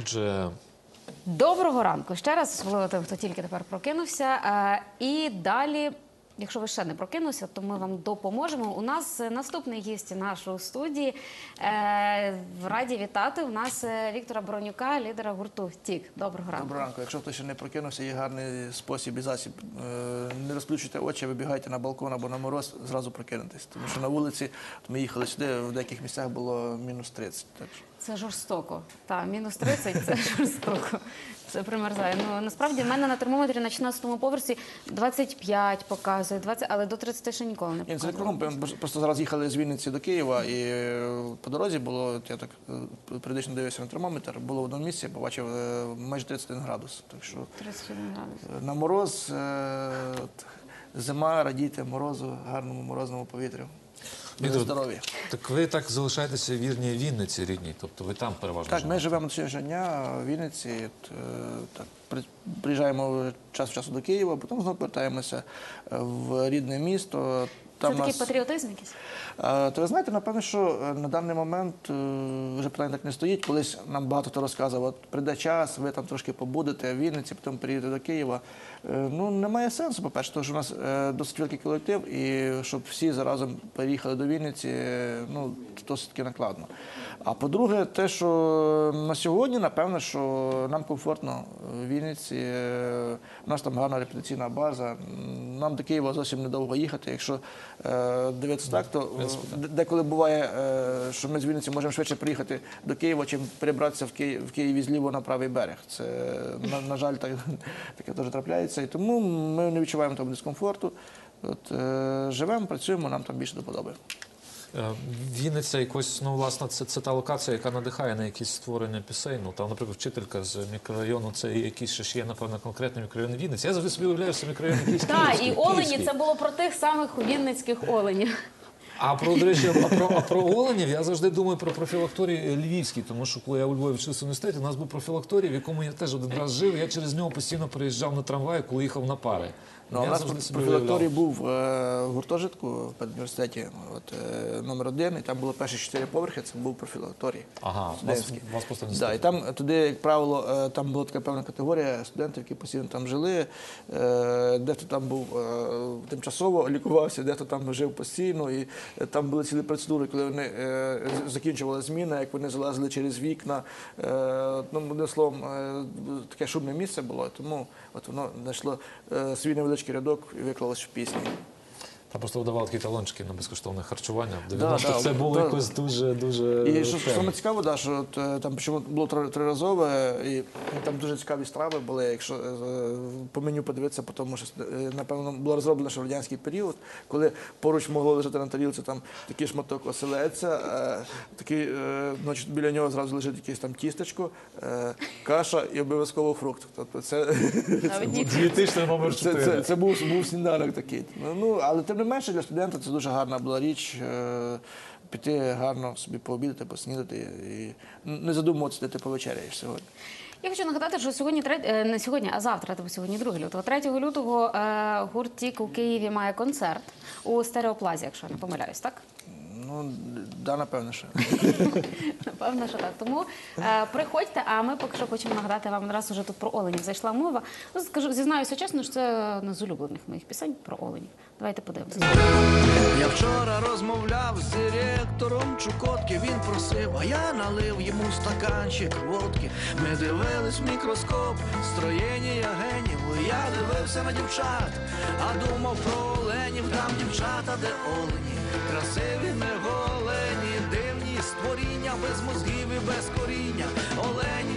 Отже, Доброго ранку ще раз, особливо тим, хто тільки тепер прокинувся. Е, І далі, якщо ви ще не прокинулися, то ми вам допоможемо. У нас е, наступний гість нашої студії. Е, Раді вітати. У нас е, Віктора Боронюка, лідера гурту Тік. Доброго ранку. Доброго ранку. Якщо хтось ще не прокинувся, є гарний спосіб і засіб. Не розплющуйте очі, вибігайте на балкон або на мороз, зразу прокинетесь. Тому що на вулиці ми їхали сюди, в деяких місцях було мінус 30. Так що Це жорстоко. Так, мінус 30 – це жорстоко. Це примерзає. Ну насправді в мене на термометрі на 16-му поверсі 25 показує, 20, але до 30 ще ніколи не Ні, це кругом. Просто зараз їхали з Вінниці до Києва, і е, по дорозі було, я так е, періодично дивився на термометр, було в одному місці, побачив е, майже 31 градус. Так що 31 градус. на мороз, зима, радійте морозу, гарному морозному повітрю. Віктор, здорові. так ви так залишаєтеся вірні Вінниці рідній, тобто ви там переважно Так, ми живемо дня в Вінниці. Е, так, при- приїжджаємо час в часу до Києва, потім знову повертаємося в рідне місто. Це такий нас- патріотизм якийсь? То ви знаєте, напевно, що е, на даний момент е, вже питання так не стоїть. Колись нам багато хто розказував, от прийде час, ви там трошки побудете в Вінниці, потім приїдете до Києва. Е, Ну, немає сенсу, по-перше, тому що у нас досить великий колектив, і щоб всі заразом переїхали до Вінниці, ну, досить таки накладно. А по-друге, те, що на сьогодні, напевно, що нам комфортно в Вінниці, у нас там гарна репетиційна база. Нам до Києва зовсім недовго їхати. Якщо е, дивитися так, то е, деколи буває, е, що ми з Вінниці можемо швидше приїхати до Києва, чим перебратися в Київ в Києві зліво на правий берег. Це на, на жаль, так таке теж трапляється. І тому ми не відчуваємо там дискомфорту. От живемо, працюємо, нам там більше до подоби. Е, Вінниця якось, ну, власне, це, це та локація, яка надихає на якісь створення пісень. Ну, там, наприклад, вчителька з мікрорайону, це якийсь ще ж є, напевно, конкретний мікрорайон Вінниці. Я завжди собі уявляю, що мікрорайон якийсь Так, і олені це було про тих самих вінницьких оленів. А про, до речі, а про, а про оленів я завжди думаю про профілакторій львівський, тому що коли я у Львові вчився в університеті, у нас був профілакторій, в якому я теж один раз жив. Я через нього постійно приїжджав на трамваї, коли їхав на пари. Ну, у нас профілакторій був е, в гуртожитку в педуніверситеті, от, е, номер один, і там було перші чотири поверхи, це був профілакторій. Ага, вас, вас просто не Да, і там туди, як правило, е, там була така певна категорія студентів, які постійно там жили. Е, Дехто там був е, тимчасово лікувався, дехто там жив постійно. І е, там були цілі процедури, коли вони е, закінчували зміна, як вони залазили через вікна. Е, Ну, одним словом, е, таке шумне місце було, тому от воно знайшло е, свій невеличкий рядок і виклалось в пісні. Там просто видавали такі талончики на безкоштовне харчування. В 90-х да, це було да. якось дуже дуже І що саме цікаво, да, що от, е, там чому було триразове, і там дуже цікаві страви були. Якщо е, по меню подивитися, по тому що е, напевно було розроблено ще в радянський період, коли поруч могло лежати на тарілці там такий шматок оселедця, е, такий, значить, біля нього зразу лежить якесь там тістечко, каша і обов'язково фрукт. Тобто це. Дієтичний номер це, 4. це, це був, був сніданок такий. Ну, Ну, але тим не менше для студента це дуже гарна була річ. е, Піти гарно собі пообідати, поснідати і не задумуватися, де ти повечеряєш сьогодні. Я хочу нагадати, що сьогодні е, не сьогодні, а завтра, тобто сьогодні 2 лютого. 3 лютого е, гурт Тік у Києві має концерт у стереоплазі, якщо я не помиляюсь, так? Ну, да, напевно, що. Напевно, що так. Тому е, приходьте, а ми поки що хочемо нагадати вам раз уже тут про оленів зайшла мова. Ну, скажу, зізнаюся чесно, що це одна з улюблених моїх пісень про оленів. Давайте подивимося. Я вчора розмовляв з директором Чукотки, він просив, а я налив йому стаканчик водки. Ми дивились в мікроскоп, строєння генів. Я дивився на дівчат, а думав про оленів, там дівчата, де олені, красиві, не голені, дивні створіння, без мозгів і без коріння. Олені,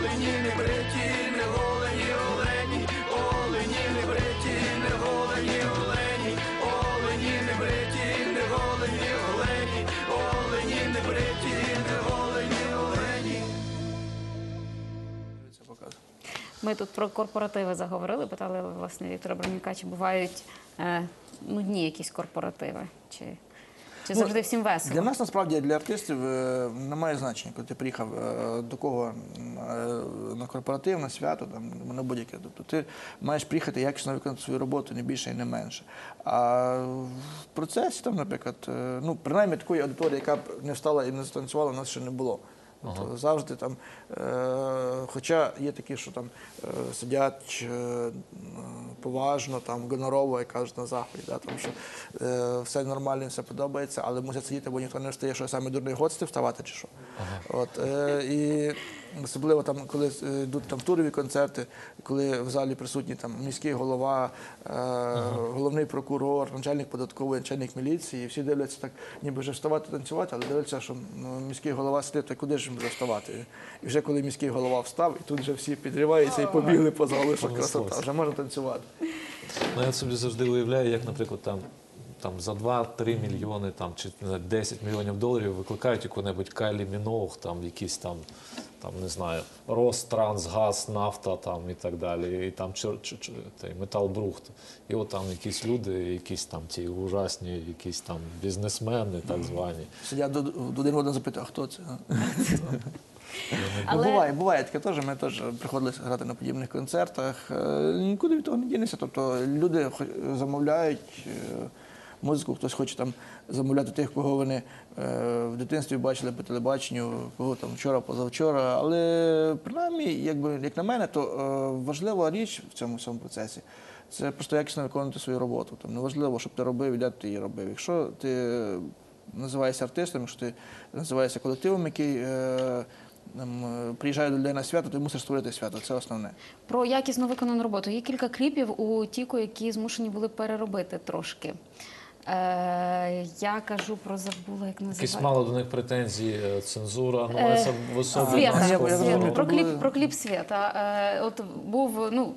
олені, не бриті, не голені, олені, олені, не бриті, не голені, олені, олені, не бриті, не голені, олені, олені, не бриті, не голені, олені. Ми тут про корпоративи заговорили, питали власне Віктора Бронюка, чи бувають е, нудні якісь корпоративи, чи, чи завжди всім весело? Для нас насправді для артистів е, немає значення, коли ти приїхав е, до кого е, на корпоратив, на свято, там на будь-яке. Тобто ти маєш приїхати якісно виконати свою роботу, не більше і не менше. А в процесі там, наприклад, ну принаймні такої аудиторії, яка б не встала і не станцювала, у нас ще не було. Тобто завжди там, е, хоча є такі, що там е, сидять е, поважно, там гонорово, як кажуть на заході, да, тому що е, все нормально, все подобається, але мусять сидіти, бо ніхто не встає, що саме дурний гості вставати чи що. От, е, і особливо там, коли е, йдуть там турові концерти, коли в залі присутні там міський голова, е, головний прокурор, начальник податкової, начальник міліції, всі дивляться так, ніби вже вставати танцювати, але дивляться, що ну, міський голова сидить, то куди ж вже вставати? І вже коли міський голова встав, і тут вже всі підриваються і побігли по залу, що красота, вже можна танцювати. Ну, я собі завжди уявляю, як, наприклад, там, там за 2-3 мільйони там, чи не знаю, 10 мільйонів доларів викликають яку-небудь Кайлі Міноуг, там якісь там, там, не знаю, Ространсгаз, нафта там, і так далі, і там чор, чор, чор, той, Металбрухт. І от там якісь люди, якісь там ті ужасні, якісь там бізнесмени, так звані. Сидять до, до один в один а хто це? Але- Ну, буває, буває таке теж. Ми теж приходили грати на подібних концертах. Е, Нікуди від того не дінешся. Тобто люди хо- замовляють е, музику, хтось хоче там замовляти тих, кого вони е, в дитинстві бачили по телебаченню, кого там вчора, позавчора. Але принаймні, якби як на мене, то е, важлива річ в цьому всьому процесі. Це просто якісно виконувати свою роботу. Там неважливо, щоб ти робив де ти її робив. Якщо ти називаєшся артистом, якщо ти називаєшся колективом, який е, е, приїжджає до людей на свято, ти мусиш створити свято. Це основне. Про якісно виконану роботу. Є кілька кліпів у Тіко, які змушені були переробити трошки. Е, я кажу про забула, як Якісь називається. мало до них претензії, е, цензура, ну, Е, це в особі Свята, я- я про кліп, про кліп свята. Е, от був, ну.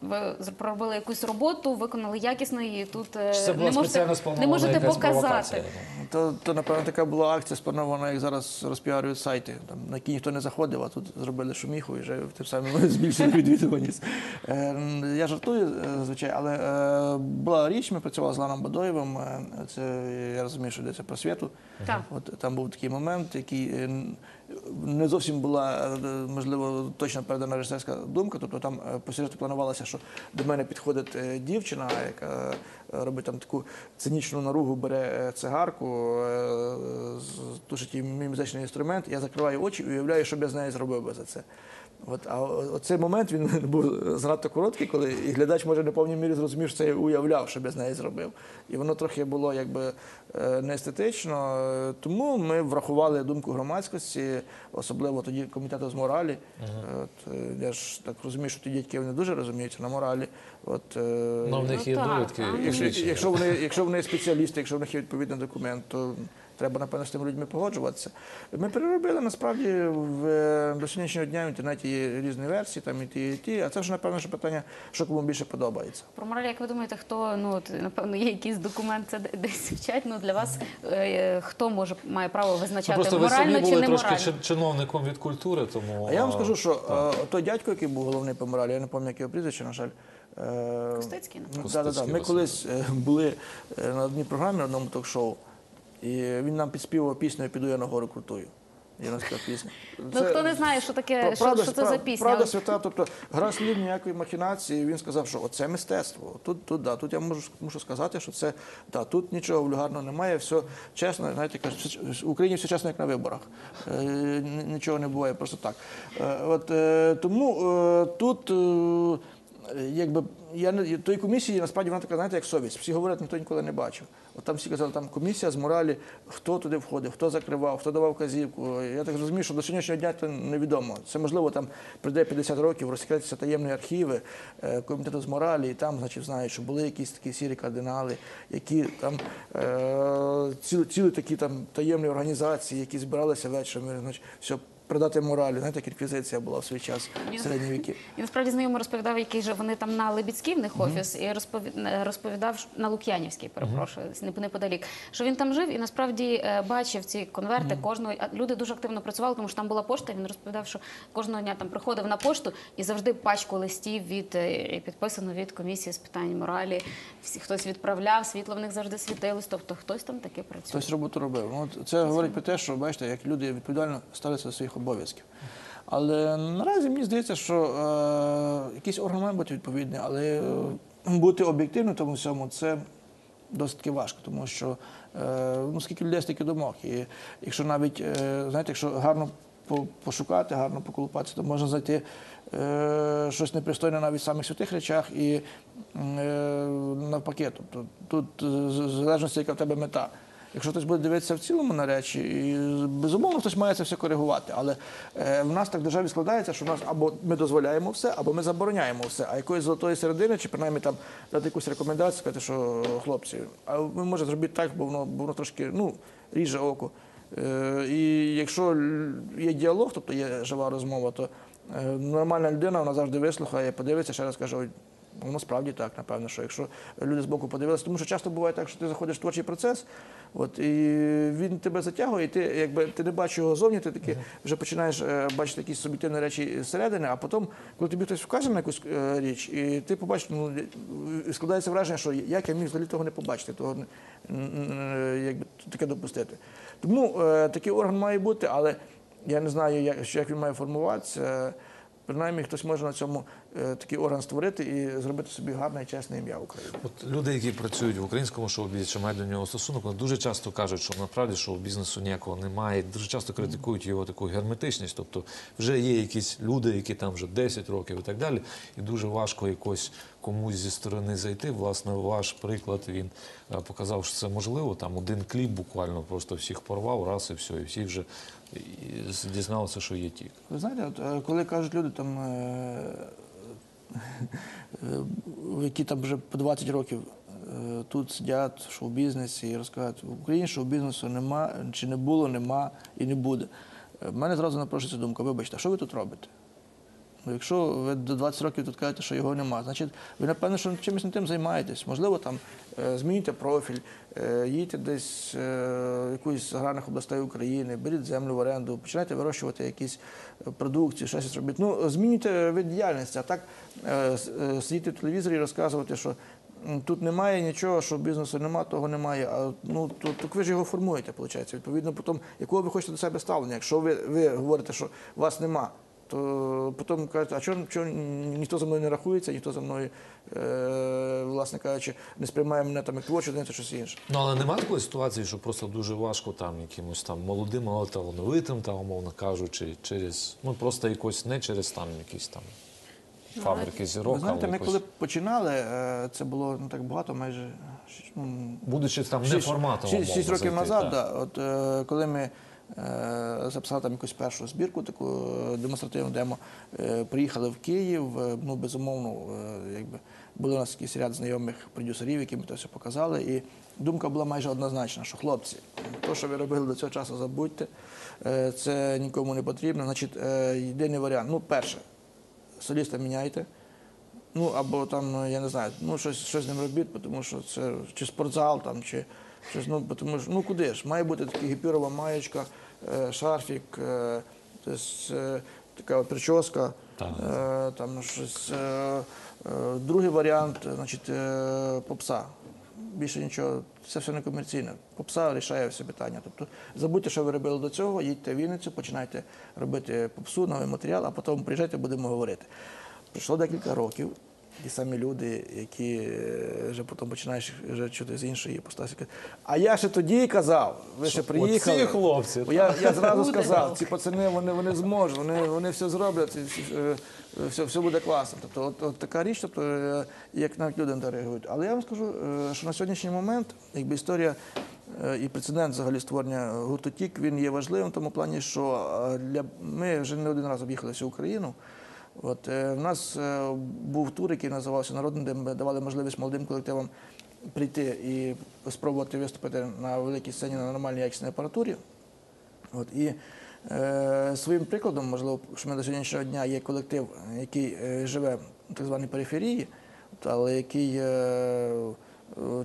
Ви проробили якусь роботу, виконали якісно і тут е, це не можете, не можете показати. То, то напевно, така була акція спланована, як зараз розпіарюють сайти, там, на які ніхто не заходив, а тут зробили шуміху і вже тим самим збільшили відвідуваність. Е, я жартую, е, звичайно, але е, була річ, ми працювали з Ланом Бадоєвим. Це я розумію, що йдеться про світу. От там був такий момент, який не зовсім була е, можливо точно передана режисерська думка. Тобто там е, по сюжету планувалося, що до мене підходить е, дівчина, яка робить там таку цинічну наругу, бере е, цигарку, е, тушить мій музичний інструмент. Я закриваю очі і уявляю, що б я з нею зробив би за це. От, а оцей момент він був занадто короткий, коли і глядач може не повній мірі зрозумів, що це я уявляв, що б я з нею зробив. І воно трохи було якби е, неестетично. Е, Тому ми врахували думку громадськості, особливо тоді комітету з моралі. От, е, я ж так розумію, що ті дядьки вони дуже розуміються на моралі. От, е, Ну, в них є Ну, так, довідки. Якщо, якщо, вони, якщо вони спеціалісти, якщо в них є відповідний документ, то треба, напевно, з тими людьми погоджуватися. Ми переробили насправді в, е, до сьогоднішнього дня в інтернеті є різні версії, там і ті, і ті. А це вже, напевно, що питання, що кому більше подобається. Про мораль, як ви думаєте, хто ну напевно є якийсь документ, це де- десь вчать. Ну для вас е, хто може має право Ну, визначати просто ви морально самі чи не трошки чиновником від культури, тому... А я вам скажу, що е, той дядько, який був головний по моралі, я не пам'ятаю, як його прізвище, на жаль. Е, Костецький, ну, да, да, да. Ми колись е, були е, на одній програмі, на одному ток-шоу, і він нам підспівав пісню «Піду я на гору крутую». Я наспівав пісню. Ну хто не знає, що таке, що, що це за пісня? Правда свята, тобто гра слів ніякої махінації. Він сказав, що оце мистецтво. Тут, тут, да, тут я можу, мушу сказати, що це да, тут нічого вульгарного немає, все чесно, знаєте, в Україні все чесно, як на виборах. Е, нічого не буває просто так. Е, от, е, тому е, тут. Е, якби я не тої комісії насправді вона така, знаєте, як совість. Всі говорять, ніхто ніколи не бачив. От там всі казали, там комісія з моралі, хто туди входив, хто закривав, хто давав казівку. Я так розумію, що до сьогоднішнього дня це невідомо. Це можливо там прийде 50 років, розкриються таємні архіви е, комітету з моралі, і там, значить, знають, що були якісь такі сірі кардинали, які там е, ціли, ціли такі там таємні організації, які збиралися вечором, значить, все продати моралі. Знаєте, як інквізиція була в свій час в середні віки. І насправді знайомий розповідав, який же вони там на Лебідській в них офіс, і розпові- розповідав на Лук'янівській, перепрошую, не- неподалік, що він там жив і насправді е, бачив ці конверти кожного. Люди дуже активно працювали, тому що там була пошта. Він розповідав, що кожного дня там приходив на пошту і завжди пачку листів від е, підписано від комісії з питань моралі. Всі хтось відправляв, світло в них завжди світилось. Тобто хтось там таки працює. Хтось роботу робив. Ну, це говорить про те, що бачите, як люди відповідально ставляться до своїх обов'язків. Але наразі мені здається, що е, якийсь орган має бути відповідний, але е, бути об'єктивним в тому всьому це досить важко, тому що е, ну, скільки людей, стільки думок. І якщо навіть, е, знаєте, якщо гарно пошукати, гарно поколупатися, то можна знайти е, щось непристойне навіть в самих святих речах і е, навпаки. Тобто тут залежності, яка в тебе мета. Якщо хтось буде дивитися в цілому на речі, і безумовно хтось має це все коригувати. Але е, в нас так в державі складається, що в нас або ми дозволяємо все, або ми забороняємо все. А якоїсь золотої середини, чи принаймні там дати якусь рекомендацію, сказати, що хлопці, а ми можемо зробити так, бо воно, бо воно трошки ну, ріже око. Е, і якщо є діалог, тобто є жива розмова, то е, нормальна людина вона завжди вислухає, подивиться, ще раз каже, «Ой, Воно справді так, напевно, що якщо люди з боку подивилися, тому що часто буває так, що ти заходиш в творчий процес, от, і він тебе затягує, і ти якби ти не бачиш його зовні, ти таки вже починаєш е, бачити якісь суб'єктивні речі зсередини, а потім, коли тобі хтось вкаже на якусь е, річ, і ти побачиш, ну складається враження, що як я міг взагалі того не побачити, того якби таке допустити. Тому е, такий орган має бути, але я не знаю, як, він має формуватися. Принаймні, хтось може на цьому такий орган створити і зробити собі гарне і чесне ім'я України. От люди, які працюють в українському шоу-бізнесі, чи мають до нього стосунок, вони дуже часто кажуть, що насправді шоу-бізнесу ніякого немає. Дуже часто критикують його таку герметичність. Тобто вже є якісь люди, які там вже 10 років і так далі, і дуже важко якось комусь зі сторони зайти. Власне, ваш приклад він е, показав, що це можливо. Там один кліп буквально просто всіх порвав, раз і все, і всі вже дізналися, що є тік. Ви знаєте, от, е, коли кажуть люди, там, е, е, які там вже по 20 років е, тут сидять в шоу-бізнесі і розказують, в Україні шоу-бізнесу нема, чи не було, нема і не буде. У мене зразу напрошується думка, вибачте, а що ви тут робите? Ну, якщо ви до 20 років тут кажете, що його нема, значить ви напевно, що чимось не тим займаєтесь. Можливо, там е, змінюйте профіль, е, їдьте десь е, в якусь аграрних областей України, беріть землю в оренду, починайте вирощувати якісь продукцію, щось робити. Ну, змінюйте вид діяльності, а так сидіти в телевізорі і розказувати, що тут немає нічого, що бізнесу немає, того немає. А ну то, то ви ж його формуєте, виходить. Відповідно, потім, якого ви хочете до себе ставлення. Якщо ви, ви говорите, що вас нема, то потім кажуть, а чого, чого ніхто за мною не рахується, ніхто за мною, е, власне кажучи, не сприймає мене там як творчу чи щось інше. Ну але немає такої ситуації, що просто дуже важко там якимось там молодим, але талановитим, там, умовно кажучи, через ну просто якось не через там якісь там фабрики зірок, Ви знаєте, ми якось, коли починали, е, це було не так багато, майже ну, будучи там не форматом. шість- років назад, так. да, от, е, коли ми е, записали там якусь першу збірку, таку е, демонстративну демо, е, приїхали в Київ, е, ну, безумовно, е, якби, були у нас якийсь ряд знайомих продюсерів, які ми це все показали, і думка була майже однозначна, що хлопці, то, що ви робили до цього часу, забудьте, е, це нікому не потрібно. Значить, е, єдиний варіант, ну, перше, соліста міняйте. Ну, або там, я не знаю, ну щось, щось з ним робіть, тому що це чи спортзал там, чи щось, ну, тому що, ну куди ж? Має бути така гіпюрова маєчка, е, шарфік, е, десь, е, така прическа, е, там щось. Е, е, другий варіант, значить, е, попса. Більше нічого, це все не комерційне. Попса рішає всі питання. Тобто забудьте, що ви робили до цього, їдьте в Вінницю, починайте робити попсу, новий матеріал, а потім приїжджайте, будемо говорити. Пройшло декілька років, ті самі люди, які е, вже потім починаєш вже чути з іншої постаті. А я ще тоді казав, ви ще приїхали. оці хлопці, я, я зразу сказав, ці пацани вони, вони зможуть, вони, вони все зроблять, е, все, все буде класно. Тобто, от, от така річ, тобто, е, як навіть люди на реагують. Але я вам скажу, що на сьогоднішній момент, якби історія і прецедент взагалі створення гурту Тік, він є важливим в тому плані, що для ми вже не один раз об'їхали всю Україну. От е, в нас е, був тур, який називався Народний, де ми давали можливість молодим колективам прийти і спробувати виступити на великій сцені на нормальній якісній апаратурі. От, і е, своїм прикладом, можливо, що ми до сьогоднішнього дня є колектив, який е, живе в так званій периферії, але який е,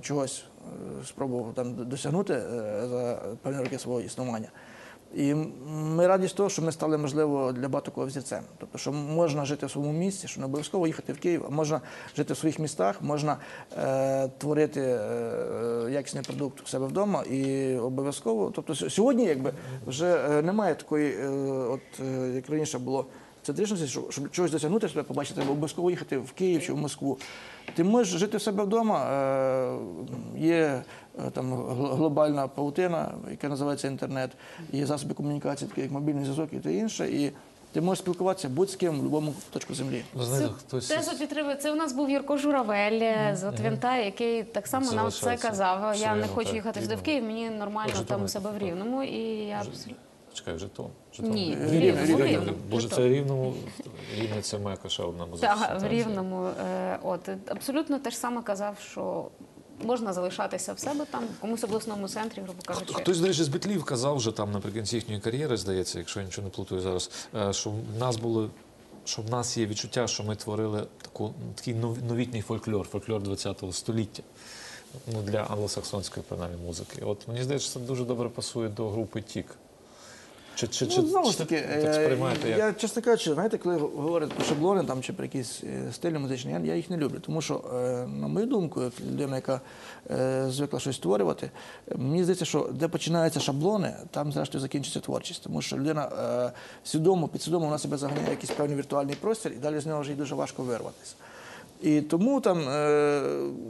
чогось спробував там досягнути за певні роки свого існування. І ми раді з того, що ми стали, можливо, для багато кого взірцем. Тобто, що можна жити в своєму місті, що не обов'язково їхати в Київ, а можна жити в своїх містах, можна е, творити е, якісний продукт у себе вдома і обов'язково. Тобто сьогодні якби вже е, немає такої, е, от е, як раніше було. Центричності, щоб, щоб чогось досягнути себе, побачити, треба обов'язково їхати в Київ чи в Москву. Ти можеш жити в себе вдома. Е, є там глобальна паутина, яка називається інтернет, є засоби комунікації, такі як мобільний зв'язок і те інше. І ти можеш спілкуватися будь з ким в будь-якому точку землі. Знаєте, хтось Це підтримує. Це у нас був Юрко Журавель е, з Твінта, який так само Це нам це казав. Я не хочу так, їхати сюди в. Київ, мені нормально Житомир, там у себе в. Рівному. І я абсолютно Чекай, Житом. Ні, в Рівному. Рівне. Рівному. Боже, це рівному рівне це моя ще одна музична. Так, в станція. Рівному. Е, От абсолютно те ж саме казав, що можна залишатися в себе там, в комусь обласному центрі, грубо кажучи. Хтось, до речі, з Бітлів казав вже там наприкінці їхньої кар'єри, здається, якщо я нічого не плутаю зараз, е, що в нас було. Що в нас є відчуття, що ми творили таку, такий нов- новітній фольклор, фольклор ХХ століття ну, для англосаксонської принаймні музики. От мені здається, що це дуже добре пасує до групи Тік. Чи, чи, чи, Ну, знову ж таки, так е, сприймаєте, як я, чесно кажучи, знаєте, коли говорять про шаблони там, чи про якісь е, стилі музичні, я, я їх не люблю. Тому що, е, на мою думку, як людина, яка е, звикла щось створювати, е, мені здається, що де починаються шаблони, там зрештою закінчиться творчість. Тому що людина е, свідомо, підсвідомо вона себе заганяє якийсь певний віртуальний простір, і далі з нього вже й дуже важко вирватися. І тому там, е,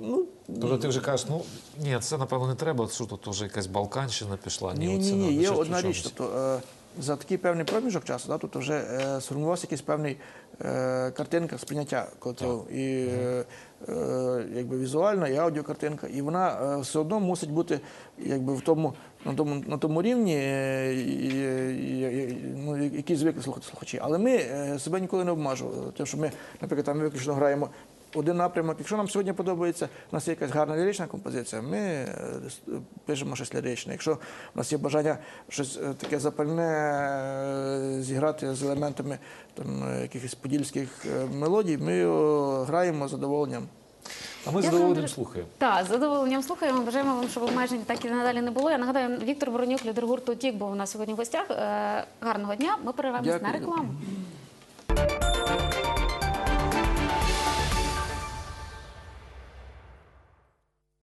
ну, Тобто ти вже кажеш, ну ні, це напевно не треба, що тут вже якась Балканщина пішла. Ні, Ні, ні, ні, є одна річ. Тобто е, за такий певний проміжок часу, да, тобто вже е, сформувався якийсь певний е, картинка сприйняття колективу. І е, е, якби візуальна, і аудіокартинка. І вона е, все одно мусить бути якби в тому, на тому, на тому рівні, е, і, і, ну, який звикли слухати слухачі. Але ми е, себе ніколи не обмежували. Тим, що ми, наприклад, там виключно граємо один напрямок. Якщо нам сьогодні подобається, у нас є якась гарна лірична композиція, ми е, пишемо щось ліричне. Якщо у нас є бажання щось е, таке запальне е, зіграти з елементами там, е, якихось подільських е, мелодій, ми граємо з задоволенням. А ми з задоволенням слухаємо. Так, з задоволенням слухаємо. Бажаємо вам, щоб обмежень так і надалі не було. Я нагадаю, Віктор Воронюк, лідер гурту Тік, був у нас сьогодні в гостях. Е, Гарного дня. Ми перервемось на Дякую. рекламу.